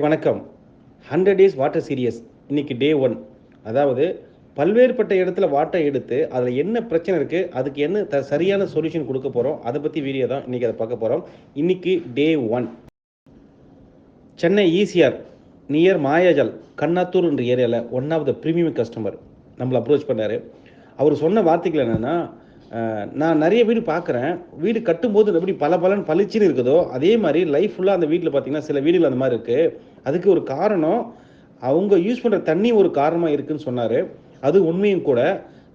Hi வணக்கம். Hundred days water serious இன்னைக்கு day one அதாவது பல்வேறுபட்ட இடத்துல வாட்டர் எடுத்து அதில் என்ன பிரச்சனை இருக்குது அதுக்கு என்ன த சரியான சொல்யூஷன் கொடுக்க போகிறோம் அதை பற்றி வீடியோ தான் இன்றைக்கி அதை பார்க்க போகிறோம் இன்னைக்கு day one Chennai ECR near Mayajaal கண்ணாத்தூர்ன்ற ஏரியாவில் one of the premium customer நம்மளை அப்ரோச் பண்ணார். அவர் சொன்ன வார்த்தைகள் என்னென்னா நான் நிறைய வீடு பார்க்குறேன். வீடு கட்டும்போது எப்படி பல பலன் பளிச்சுன்னு இருக்குதோ அதே மாதிரி லைஃப் ஃபுல்லாக அந்த வீட்டில் பார்த்தீங்கன்னா சில வீடுகள் அந்த மாதிரி இருக்குது அதுக்கு ஒரு காரணம் அவங்க யூஸ் பண்ணுற தண்ணி ஒரு காரணமாக இருக்குன்னு சொன்னார். அது உண்மையும் கூட.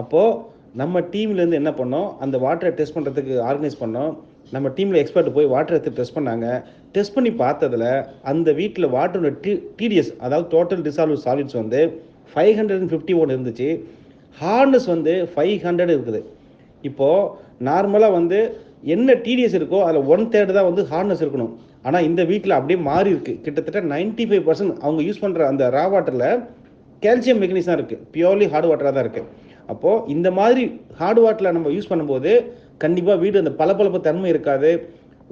அப்போது நம்ம டீம்லேருந்து என்ன பண்ணோம் அந்த வாட்டரை டெஸ்ட் பண்ணுறதுக்கு ஆர்கனைஸ் பண்ணோம். நம்ம டீமில் எக்ஸ்பர்ட் போய் வாட்டர் எடுத்து டெஸ்ட் பண்ணாங்க. டெஸ்ட் பண்ணி பார்த்ததுல அந்த வீட்டில் வாட்டரோட டி டிடிஎஸ் அதாவது டோட்டல் டிசால்வ் சாலிட்ஸ் வந்து five hundred and fifty one இருந்துச்சு. ஹார்னஸ் வந்து ஃபைவ் ஹண்ட்ரட் இருக்குது. இப்போது நார்மலாக வந்து என்ன டிடிஎஸ் இருக்கோ அதில் ஒன் தேர்ட் தான் வந்து ஹார்ட்னஸ் இருக்கணும். ஆனால் இந்த வீட்டில் அப்படியே மாறி இருக்கு. கிட்டத்தட்ட நைன்டி ஃபைவ் பர்சன்ட் அவங்க யூஸ் பண்ணுற அந்த ரா வாட்டரில் கால்சியம் மெக்னீஸ் தான் இருக்குது பியூர்லி ஹார்ட் வாட்டராக தான் இருக்குது அப்போது இந்த மாதிரி ஹார்ட் வாட்டரில் நம்ம யூஸ் பண்ணும்போது கண்டிப்பாக வீடு அந்த பளபளப்பு தன்மை இருக்காது.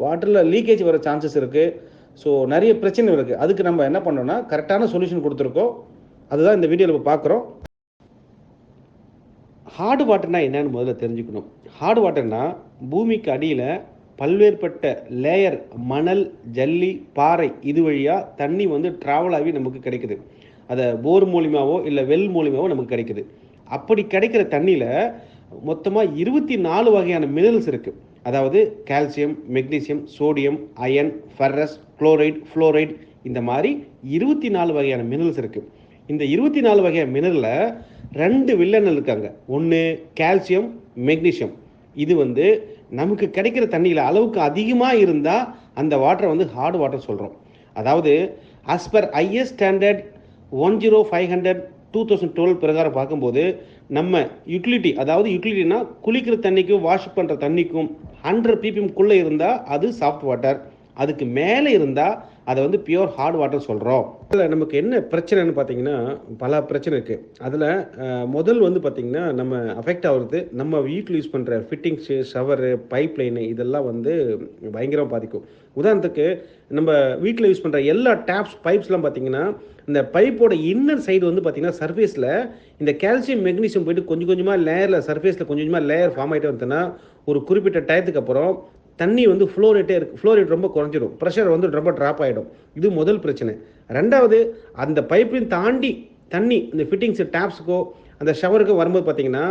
வாட்டரில் லீக்கேஜ் வர சான்சஸ் இருக்குது ஸோ நிறைய பிரச்சனை இருக்குது அதுக்கு நம்ம என்ன பண்ணோம்னா கரெக்டான சொல்யூஷன் கொடுத்துருக்கோம். அதுதான் இந்த வீடியோவில் இப்போ பார்க்குறோம். ஹார்டு வாட்டர்னா என்னன்னு முதல்ல தெரிஞ்சுக்கணும். ஹார்டு வாட்டர்னா பூமிக்கு அடியில் பல்வேறுபட்ட லேயர் மணல் ஜல்லி பாறை இது வழியாக தண்ணி வந்து ட்ராவல் ஆகி நமக்கு கிடைக்குது. அதை போர் மூலிமாவோ இல்லை வெல் மூலிமாவோ நமக்கு கிடைக்குது. அப்படி கிடைக்கிற தண்ணியில் மொத்தமாக இருபத்தி நாலு வகையான மினரல்ஸ் இருக்குது அதாவது calcium magnesium sodium iron ferrous chloride fluoride இந்த மாதிரி இருபத்தி நாலு வகையான மினரல்ஸ் இருக்குது இந்த இருபத்தி நாலு வகையான மினரலை ரெண்டு வில்லன் இருக்காங்க. ஒன்று கால்சியம் மெக்னீஷியம் இது வந்து நமக்கு கிடைக்கிற தண்ணியில் அளவுக்கு அதிகமாக இருந்தால் அந்த வாட்டரை வந்து ஹார்ட் வாட்டர் சொல்கிறோம் அதாவது as per IS standard one zero five hundred two thousand twelve பிரகாரம் பார்க்கும்போது நம்ம யூட்டிலிட்டி அதாவது யூட்டிலிட்டினா குளிக்கிற தண்ணிக்கும் வாஷ் பண்ணுற தண்ணிக்கும் ஹண்ட்ரட் பிபிஎம்குள்ளே இருந்தால் அது சாஃப்ட் வாட்டர் அதுக்கு மேலே இருந்தால் அதை வந்து பியோர் ஹார்ட் வாட்டர் சொல்கிறோம் அதில் நமக்கு என்ன பிரச்சனைன்னு பார்த்தீங்கன்னா பல பிரச்சனை இருக்குது அதில் முதல் வந்து பார்த்திங்கன்னா நம்ம அஃபெக்ட் ஆகுறது நம்ம வீட்டில் யூஸ் பண்ணுற ஃபிட்டிங்ஸு ஷவரு பைப் லைனு இதெல்லாம் வந்து பயங்கரமாக பாதிக்கும். உதாரணத்துக்கு நம்ம வீட்டில் யூஸ் பண்ணுற எல்லா டேப்ஸ் பைப்ஸ்லாம் பார்த்தீங்கன்னா இந்த பைப்போட இன்னர் சைடு வந்து பார்த்திங்கன்னா சர்ஃபேஸில் இந்த கால்சியம் மெக்னீஷியம் போயிட்டு கொஞ்சம் கொஞ்சமாக லேயரில் சர்ஃபேஸில் கொஞ்சம் கொஞ்சமாக லேயர் ஃபார்ம் ஆகிட்டே வந்துன்னா ஒரு குறிப்பிட்ட டயத்துக்கு அப்புறம் தண்ணி வந்து ஃப்ளோ ரேட்டே இருக்குது ஃப்ளோ ரேட் ரொம்ப குறைஞ்சிடும். ப்ரெஷர் வந்து ரொம்ப ட்ராப் ஆகிடும் இது முதல் பிரச்சனை. ரெண்டாவது அந்த பைப்பையும் தாண்டி தண்ணி இந்த ஃபிட்டிங்ஸ் டேப்ஸுக்கோ அந்த ஷவருக்கு வரும்போது பார்த்தீங்கன்னா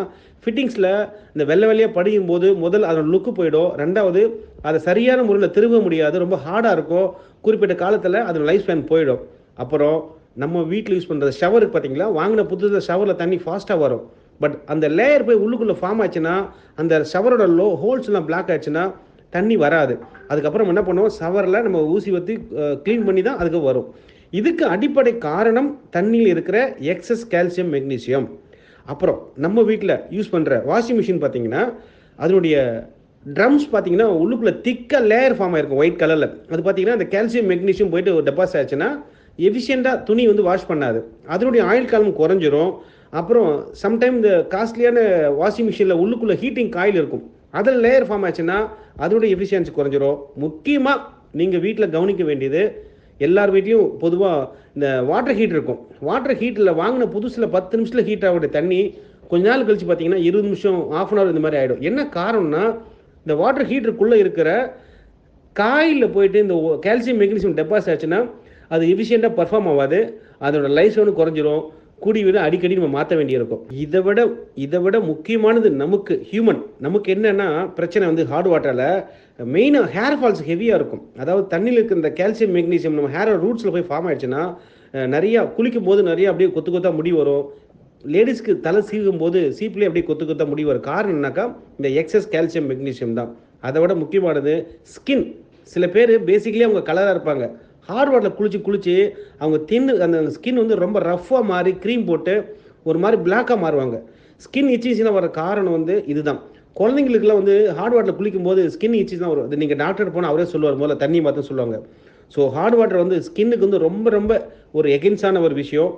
ஃபிட்டிங்ஸில் இந்த வெள்ளை வெள்ளையாக படியும் போது முதல் அதோட லுக்கு போயிடும். ரெண்டாவது அதை சரியான முறையில் திரும்ப முடியாது. ரொம்ப ஹார்டாக இருக்கும். குறிப்பிட்ட காலத்தில் அதோட லைஃப் ஸ்பேன் போயிடும். அப்புறம் நம்ம வீட்டில் யூஸ் பண்ணுற ஷவருக்கு பார்த்தீங்களா வாங்கின புதுசாக ஷவரில் தண்ணி ஃபாஸ்ட்டாக வரும். பட் அந்த லேயர் போய் உள்ளுக்குள்ளே ஃபார்ம் ஆச்சுன்னா அந்த ஷவரோட லோ ஹோல்ஸ்லாம் பிளாக் ஆச்சுன்னா தண்ணி வராது. அதுக்கப்புறம் என்ன பண்ணுவோம்? சவரில் நம்ம ஊசி வத்தி க்ளீன் பண்ணி தான் அதுக்கு வரும். இதுக்கு அடிப்படை காரணம் தண்ணியில் இருக்கிற எக்ஸஸ் கால்சியம் மெக்னீசியம் அப்புறம் நம்ம வீட்டில் யூஸ் பண்ணுற வாஷிங் மிஷின் பார்த்தீங்கன்னா அதனுடைய ட்ரம்ஸ் பார்த்தீங்கன்னா உள்ளுக்குள்ளே திக்காக லேயர் ஃபார்ம் ஆயிருக்கும் ஒயிட் கலரில் அது பார்த்தீங்கன்னா அந்த கால்சியம் மெக்னீசியம் போயிட்டு டெபாசிட் ஆச்சுன்னா எஃபிஷியண்ட்டாக துணி வந்து வாஷ் பண்ணாது. அதனுடைய ஆயில் காலம் குறைஞ்சிரும். அப்புறம் சம்டைம் இந்த காஸ்ட்லியான வாஷிங் மிஷினில் உள்ளுக்குள்ளே ஹீட்டிங் காயில் இருக்கும். அதில் லேயர் ஃபார்ம் ஆச்சுன்னா அதனுடைய எஃபிஷியன்சி குறைஞ்சிரும். முக்கியமாக நீங்கள் வீட்டில் கவனிக்க வேண்டியது எல்லார் வீட்லேயும் பொதுவாக இந்த வாட்டர் ஹீட் இருக்கும். வாட்டர் ஹீட்டில் வாங்கின புதுசில் பத்து நிமிஷத்தில் ஹீட் ஆகக்கூடிய தண்ணி கொஞ்ச நாள் கழிச்சு பார்த்தீங்கன்னா இருபது நிமிஷம் ஆஃப் அன் ஹவர் இந்த மாதிரி ஆகிடும் என்ன காரணம்னா இந்த வாட்டர் ஹீட்டருக்குள்ளே இருக்கிற காயில் போயிட்டு இந்த கால்சியம் மெக்னீசியம் டெபாசிட் ஆச்சுன்னா அது எஃபிஷியண்ட்டாக பர்ஃபார்ம் ஆகாது. அதோட லைஃப் ஒன்று குறைஞ்சிரும். கூடி விட அடிக்கடி நம்ம மாற்ற வேண்டியிருக்கும். இதை விட இதை விட முக்கியமானது நமக்கு ஹியூமன் நமக்கு என்னென்னா பிரச்சனை வந்து ஹார்ட் வாட்டரில் மெயினாக ஹேர் ஃபால்ஸ் ஹெவியாக இருக்கும். அதாவது தண்ணியில் இருக்கிற இந்த கால்சியம் மெக்னீசியம் நம்ம ஹேர் ரூட்ஸில் போய் ஃபார்ம் ஆயிடுச்சுன்னா நிறையா குளிக்கும் போது நிறையா அப்படியே கொத்து கொத்தா முடி வரும். லேடிஸ்க்கு தலை சீவும் போது சீப்லேயே அப்படியே கொத்து கொத்தா முடி வரும். காரணம் என்னன்னாக்கா இந்த எக்ஸஸ் கால்சியம் மெக்னீசியம் தான். அதை விட முக்கியமானது ஸ்கின் சில பேர் பேசிக்கலி அவங்க கலராக இருப்பாங்க. ஹார்ட் வாட்டரில் குளிச்சு குளிச்சு அவங்க தின்னு அந்த ஸ்கின் வந்து ரொம்ப ரஃப்பாக மாறி க்ரீம் போட்டு ஒரு மாதிரி பிளாக்காக மாறுவாங்க. ஸ்கின் இச்சிஸ்னா வர காரணம் வந்து இதுதான். குழந்தைங்களுக்குலாம் வந்து ஹார்ட் வாட்டரில் குளிக்கும் போது ஸ்கின் இச்சிஸ் தான் வரும். அது நீங்கள் டாக்டர் போனால் அவரே சொல்லுவார் முதல்ல தண்ணி மாற்ற சொல்லுவாங்க. ஸோ ஹார்ட் வாட்டர் வந்து ஸ்கின்னுக்கு வந்து ரொம்ப ரொம்ப ஒரு எகென்ஸான ஒரு விஷயம்.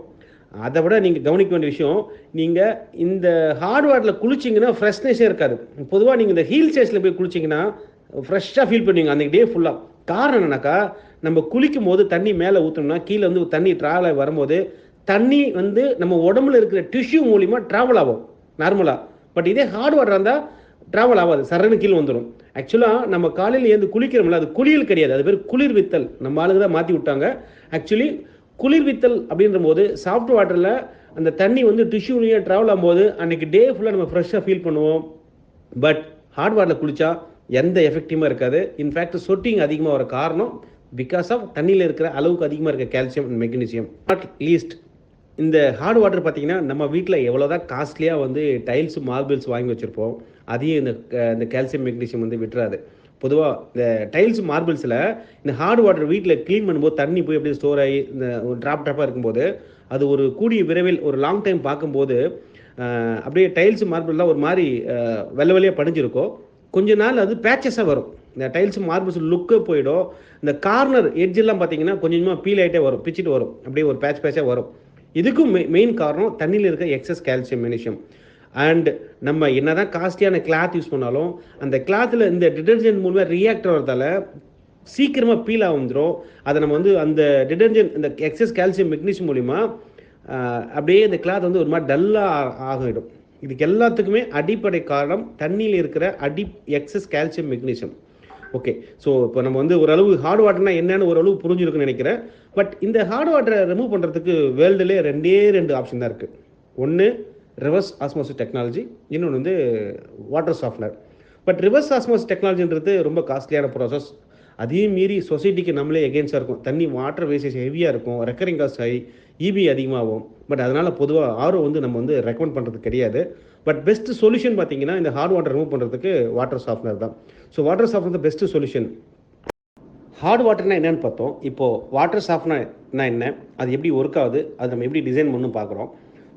அதை விட நீங்கள் கவனிக்க வேண்டிய விஷயம் நீங்கள் இந்த ஹார்ட் வாட்டரில் குளிச்சிங்கன்னா ஃப்ரெஷ்னஸே இருக்காது. பொதுவாக நீங்கள் இந்த ஹீல் ஸ்டேஷனில் போய் குளிச்சிங்கன்னா ஃப்ரெஷ்ஷாக ஃபீல் பண்ணுவீங்க. அன்றைக்கி டே ஃபுல்லாக காரணம் என்னன்னாக்கா நம்ம குளிக்கும் போது தண்ணி மேலே ஊற்றணும்னா கீழே வந்து தண்ணி ட்ராவல் ஆகி வரும்போது தண்ணி வந்து நம்ம உடம்புல இருக்கிற டிஷ்யூ மூலிமா ட்ராவல் ஆகும். நார்மலாக பட் இதே ஹார்ட் வாட்டர் இருந்தால் ட்ராவல் ஆகாது. சரன்னு கீழே வந்துடும் ஆக்சுவலாக நம்ம காலையில் ஏந்து குளிக்கிறோம்ல அது குளியல் கிடையாது. அது பேர் குளிர் வித்தல் நம்ம ஆளுங்க தான் மாற்றி விட்டாங்க. ஆக்சுவலி குளிர் வித்தல் அப்படின்ற போது சாஃப்ட் வாட்டரில் அந்த தண்ணி வந்து டிஷ்யூலேயே ட்ராவல் ஆகும்போது அன்னைக்கு டே ஃபுல்லாக நம்ம ஃப்ரெஷ்ஷாக ஃபீல் பண்ணுவோம். பட் ஹார்ட் வாட்டரில் குளித்தா எந்த எஃபெக்டிவாக இருக்காது. இன்ஃபேக்ட் சொட்டிங் அதிகமாக வர காரணம் பிகாஸ் ஆஃப் தண்ணியில் இருக்கிற அளவுக்கு அதிகமாக இருக்க calcium and magnesium not least இந்த ஹார்ட் வாட்டர் பார்த்தீங்கன்னா நம்ம வீட்டில் எவ்வளோதான் காஸ்ட்லியாக வந்து டைல்ஸ் மார்பிள்ஸ் வாங்கி வச்சுருப்போம் அதையும் இந்த இந்த கால்சியம் மெக்னீசியம் வந்து விட்டுறாது. பொதுவாக இந்த டைல்ஸ் மார்பிள்ஸில் இந்த ஹார்ட் வாட்டர் வீட்டில் க்ளீன் பண்ணும்போது தண்ணி போய் அப்படியே ஸ்டோர் ஆகி இந்த ஒரு ட்ராப் ட்ராப்பாக இருக்கும்போது அது ஒரு கூடிய விரைவில் ஒரு லாங் டைம் பார்க்கும்போது அப்படியே டைல்ஸ் மார்பிள்லாம் ஒரு மாதிரி வெள்ளை வெளியாக படிஞ்சிருக்கும். கொஞ்ச நாள் அது பேச்சஸாக வரும். இந்த டைல்ஸ் மார்பிள்ஸ் லுக்கே போயிடும். இந்த கார்னர் எட்ஜெல்லாம் பார்த்தீங்கன்னா கொஞ்சமாக பீல் ஆகிட்டே வரும் பிச்சுட்டு வரும். அப்படியே ஒரு பேட்ச் பேட்சாக வரும். இதுக்கும் மெ மெயின் காரணம் தண்ணியில் இருக்க எக்ஸஸ் கால்சியம் மெனிஷியம் அண்ட் நம்ம என்னதான் காஸ்ட்லியான கிளாத் யூஸ் பண்ணாலும் அந்த கிளாத்தில் இந்த டிடர்ஜென்ட் மூலமாக ரியாக்ட் ஆகிறதால சீக்கிரமாக பீல் ஆகுந்துடும் அதை நம்ம வந்து அந்த டிடர்ஜென்ட் இந்த எக்ஸஸ் கால்சியம் மெக்னீஷியம் மூலிமா அப்படியே இந்த கிளாத் வந்து ஒரு மாதிரி டல்லாக ஆகிடும். இதுக்கு எல்லாத்துக்குமே அடிப்படை காரணம் தண்ணியில் இருக்கிற அடி excess calcium magnesium okay so இப்போ நம்ம வந்து ஓரளவு ஹார்ட் வாட்டர்னா என்னன்னு ஓரளவு புரிஞ்சிருக்குன்னு நினைக்கிறேன். பட் இந்த ஹார்ட் வாட்டரை ரிமூவ் பண்ணுறதுக்கு வேர்ல்டுலேயே ரெண்டே ரெண்டு ஆப்ஷன் தான் இருக்குது ஒன்று ரிவர்ஸ் ஆஸ்மோசிஸ் டெக்னாலஜி இன்னொன்று வந்து water softener but reverse osmosis டெக்னாலஜின்றது ரொம்ப காஸ்ட்லியான ப்ராசஸ் அதையும் மீறி சொசைட்டிக்கு நம்மளே எகென்ஸ்டாக இருக்கும். தண்ணி வாட்டர் வேஸ்டேஜ் ஹெவியாக இருக்கும். ரெக்கரிங் காஸ்ட் ஹை இபி அதிகமாகும். பட் அதனால் பொதுவாக ஆர்ஓ வந்து நம்ம வந்து ரெக்கமெண்ட் பண்ணுறது கிடையாது. பட் பெஸ்ட் சொல்யூஷன் பார்த்தீங்கன்னா இந்த ஹார்ட் வாட்டர் ரிமூவ் பண்ணுறதுக்கு வாட்டர் சாஃப்ட்னர் தான். So water softener best solution hard வாட்டர்னா என்னன்னு பார்த்தோம். இப்போது வாட்டர் சாஃப்ட்னா என்ன? அது எப்படி ஒர்க் ஆகுது? அது நம்ம எப்படி டிசைன் பண்ணணும் பார்க்குறோம்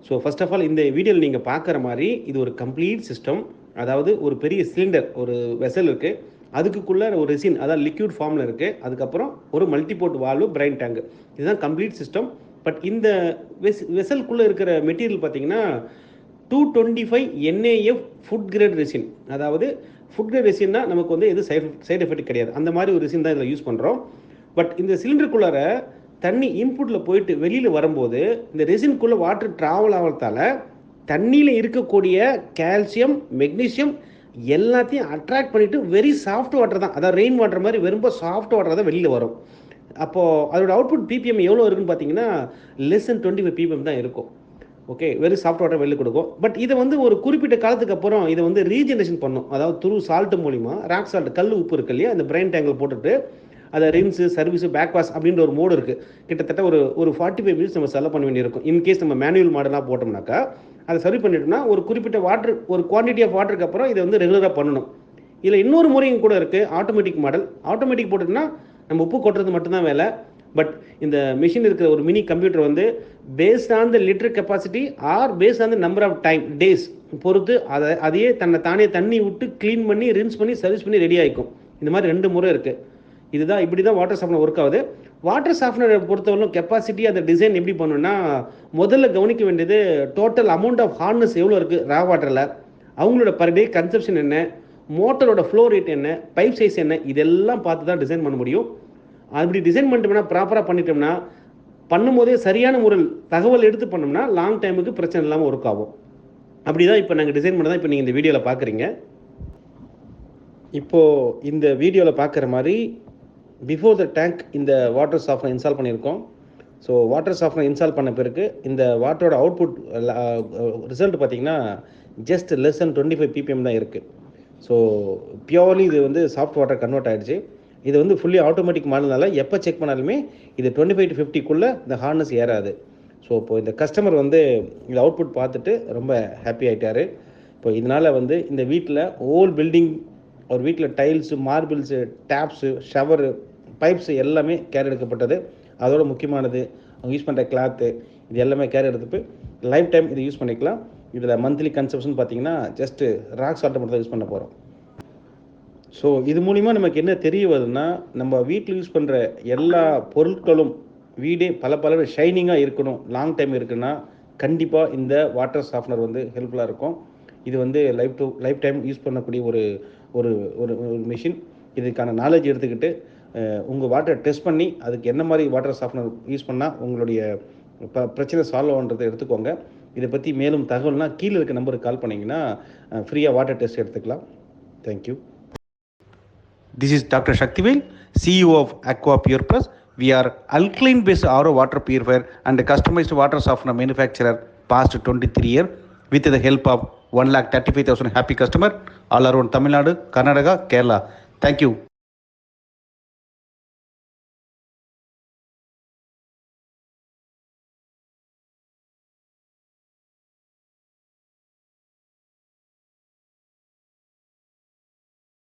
ஸோ ஃபஸ்ட் ஆஃப் ஆல் இந்த வீடியோவில் நீங்கள் பார்க்குற மாதிரி இது ஒரு கம்ப்ளீட் சிஸ்டம் அதாவது ஒரு பெரிய சிலிண்டர் ஒரு வெசல் இருக்குது அதுக்குள்ளே ஒரு ரெசின் அதாவது லிக்யூட் ஃபார்மில் இருக்குது அதுக்கப்புறம் ஒரு மல்டிபோர்ட் வால்வு பிரைன் டேங்க் இதுதான் கம்ப்ளீட் சிஸ்டம் பட் இந்த வெஸ் வெசல்குள்ளே இருக்கிற மெட்டீரியல் பார்த்தீங்கன்னா two twenty five NAF food grade resin அதாவது ஃபுட் கிரேட் ரெசின்னா நமக்கு வந்து எது சைட் சைடு எஃபெக்ட் கிடையாது. அந்த மாதிரி ஒரு ரெசின் தான் இதில் யூஸ் பண்ணுறோம் பட் இந்த சிலிண்டருக்குள்ளார தண்ணி இன்புட்டில் போயிட்டு வெளியில் வரும்போது இந்த ரெசின்குள்ளே வாட்டர் ட்ராவல் ஆகிறதால தண்ணியில் இருக்கக்கூடிய கால்சியம் மெக்னீசியம் எல்லாத்தையும் அட்ராக்ட் பண்ணிவிட்டு வெரி சாஃப்ட் வாட்டர் தான். அதாவது ரெயின் வாட்டர் மாதிரி ரொம்ப சாஃப்ட் வாட்டர் தான் வெளியில் வரும். அப்போது அதோட அவுட்புட் பிபிஎம் எவ்வளோ இருக்குன்னு பார்த்தீங்கன்னா less than twenty five PPM தான் இருக்கும். ஓகே வெறும் சாஃப்ட் வாட்டர் வெளில கொடுக்கும். பட் இதை வந்து ஒரு குறிப்பிட்ட காலத்துக்கு அப்புறம் இதை வந்து ரீஜெனரேஷன் பண்ணும். அதாவது துரு சால்ட் மூலிமா ராக் சால்ட் கல் உப்பு இருக்கு இல்லையா? அந்த பிரைன் டேங்கில் போட்டுட்டு அதை ரின்ஸு சர்வீஸு பேக் வாஷ் அப்படின்ற ஒரு மோடு இருக்குது கிட்டத்தட்ட ஒரு ஒரு ஃபார்ட்டி ஃபைவ் மினிட்ஸ் நம்ம செலவு பண்ண வேண்டியிருக்கும். இன்கேஸ் நம்ம மேனுவல் மாடலாக போட்டோம்னாக்கா அதை சர்வ் பண்ணிட்டோம்னா ஒரு குறிப்பிட்ட வாட்டர் ஒரு குவான்டிட்டி ஆஃப் வாட்டருக்கு அப்புறம் இதை வந்து ரெகுலராக பண்ணணும். இதில் இன்னொரு முறையும் கூட இருக்குது ஆட்டோமேட்டிக் மாடல் ஆட்டோமேட்டிக் போட்டுட்டுனா நம்ம உப்பு கொட்டுறது மட்டும்தான் வேலை. பட் இந்த மிஷின் இருக்கிற ஒரு மினி கம்ப்யூட்டர் வந்து based on the litre capacity or based on the number of time days பொறுத்து அதை அதையே தன்னை தானே தண்ணி விட்டு க்ளீன் பண்ணி ரின்ஸ் பண்ணி சர்வீஸ் பண்ணி ரெடி ஆகிக்கும். இந்த மாதிரி ரெண்டு முறை இருக்குது இதுதான் இப்படி தான் வாட்டர் சப்ளை ஒர்க் ஆகுது. வாட்டர் சாஃப்ட்னரை பொறுத்தவரைக்கும் கெப்பாசிட்டி அந்த டிசைன் எப்படி பண்ணணும்னா முதல்ல கவனிக்க வேண்டியது டோட்டல் அமௌண்ட் ஆஃப் ஹார்னஸ் எவ்வளோ இருக்குது ரா வாட்டரில் அவங்களோட பர் டே கன்சப்ஷன் என்ன? மோட்டரோட ஃப்ளோ ரேட் என்ன? பைப் சைஸ் என்ன? இதெல்லாம் பார்த்து தான் டிசைன் பண்ண முடியும். அப்படி டிசைன் பண்ணிட்டோம்னா ப்ராப்பராக பண்ணிட்டோம்னா பண்ணும்போதே சரியான முறையில் தகவல் எடுத்து பண்ணோம்னா லாங் டைமுக்கு பிரச்சனை இல்லாமல் ஒர்க் ஆகும். அப்படி தான் இப்போ நாங்கள் டிசைன் பண்ணதான் இப்போ நீங்கள் இந்த வீடியோவில் பார்க்குறீங்க இப்போது இந்த வீடியோவில் பார்க்குற மாதிரி பிஃபோர் த டேங்க் இந்த வாட்டர் சாஃப்ட்னர் இன்ஸ்டால் பண்ணியிருக்கோம். ஸோ வாட்டர் சாஃப்ட்னர் இன்ஸ்டால் பண்ண பிறகு இந்த வாட்டரோட அவுட்புட் ரிசல்ட் பார்த்தீங்கன்னா just less than twenty five PPM தான் இருக்குது ஸோ பியோர்லி இது வந்து சாஃப்ட் வாட்டர் கன்வெர்ட் ஆகிடுச்சு இது வந்து ஃபுல்லி ஆட்டோமேட்டிக் மாடல்னால எப்போ செக் பண்ணாலுமே இது டுவெண்ட்டி ஃபைவ் டு ஃபிஃப்டிக்குள்ளே இந்த ஹார்னஸ் ஏறாது. ஸோ இப்போ இந்த கஸ்டமர் வந்து இந்த அவுட்புட் பார்த்துட்டு ரொம்ப ஹாப்பி ஆகிட்டார் இப்போ இதனால் வந்து இந்த வீட்டில் ஹோல் பில்டிங் ஒரு வீட்டில் tiles marbles taps shower pipes எல்லாமே கேர் எடுக்கப்பட்டது. அதோட முக்கியமானது அவங்க யூஸ் பண்ணுற கிளாத்து இது எல்லாமே கேர் எடுத்துட்டு லைஃப் டைம் இதை யூஸ் பண்ணிக்கலாம். இதில் மந்த்லி கன்சப்ஷன் பார்த்தீங்கன்னா ஜஸ்ட்டு ராக் சால்ட்டை மட்டும் தான் யூஸ் பண்ண போகிறோம் ஸோ இது மூலிமா நமக்கு என்ன தெரிய வருதுன்னா நம்ம வீட்டில் யூஸ் பண்ணுற எல்லா பொருட்களும் வீடே பல பல ஷைனிங்காக இருக்கணும். லாங் டைம் இருக்குன்னா கண்டிப்பாக இந்த வாட்டர் சாஃப்னர் வந்து ஹெல்ப்ஃபுல்லாக இருக்கும். இது வந்து life to life time use பண்ணக்கூடிய ஒரு ஒரு ஒரு மிஷின் இதுக்கான நாலேஜ் எடுத்துக்கிட்டு உங்கள் வாட்டரை டெஸ்ட் பண்ணி அதுக்கு என்ன மாதிரி வாட்டர் சாஃப்ட்னர் யூஸ் பண்ணால் உங்களுடைய ப பிரச்சனை சால்வ் ஆகுன்றதை எடுத்துக்கோங்க இதை பற்றி மேலும் தகவல்னால் கீழே இருக்க நம்பருக்கு கால் பண்ணிங்கன்னா ஃப்ரீயாக வாட்டர் டெஸ்ட் எடுத்துக்கலாம் thank you this is doctor Sakthivel CEO of aqua pure plus we are alkaline based RO water purifier and customised water softener manufacturer past twenty three year with the help of one lakh thirty five thousand happy customer all around Tamil Nadu Karnataka Kerala thank you